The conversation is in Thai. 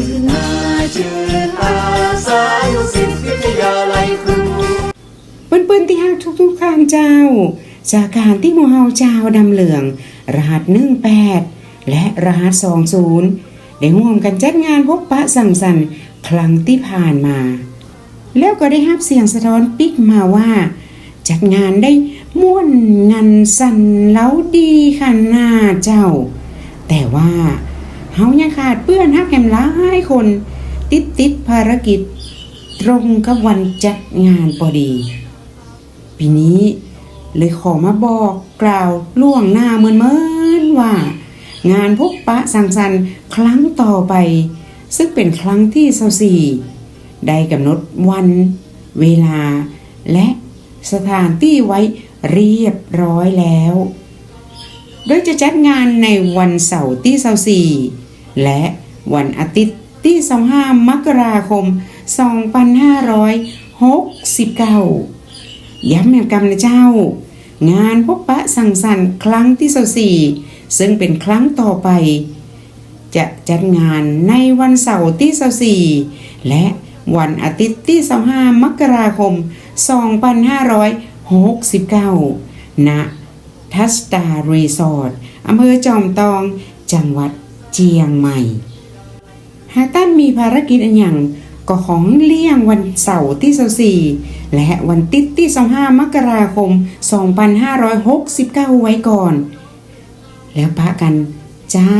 ชื่นอาชื่นอาสายุสิทธิวิทยาลัยครูเปิ้นๆที่ฮักทุกๆข้างเจ้า จากการที่หมูเฮาเจ้าดำเหลือง รหัส18แปดและรหัส20ได้ร่วมกันจัดงานพบปะสังสรรค์ครั้งที่ผ่านมา แล้วก็ได้รับเสียงสะท้อนปิกมาว่า จัดงานได้ม่วนงานสันเล้าดีขนาดเจ้า แต่ว่าเฮายังขาดเพื่อนฮัก คน ติดติดภารกิจ ตรงกับวันจัดงานพอดี ปีนี้เลยขอมาบอกกล่าวล่วงหน้าเมินเมินๆว่า งานพบปะสังสรรค์ครั้งต่อไป ซึ่งเป็นครั้งที่24ได้กำหนดวัน เวลา และสถานที่ไว้เรียบร้อยแล้ว โดยจะจัดงานในวันเสาร์ที่24และวันอาทิตย์ ที่25มกราคม 2569 ย้ำแม่กรรมนะเจ้า งานพบปะสังสรรค์ครั้งที่24ซึ่งเป็นครั้งต่อไป จะจัดงานในวันเสาร์ที่24และวันอาทิตย์ที่25มกราคม 2569 ณ ทัสตารีสอร์ทอำเภอจอมตอง จังหวัดเจียงใหม่ หาตันมีภารกิจอันอย่างก็ของเลี่ยงวันเสาร์ที่24และวันติดที่25มกราคม 2569 ไว้ก่อน แล้วพะกัน จ้า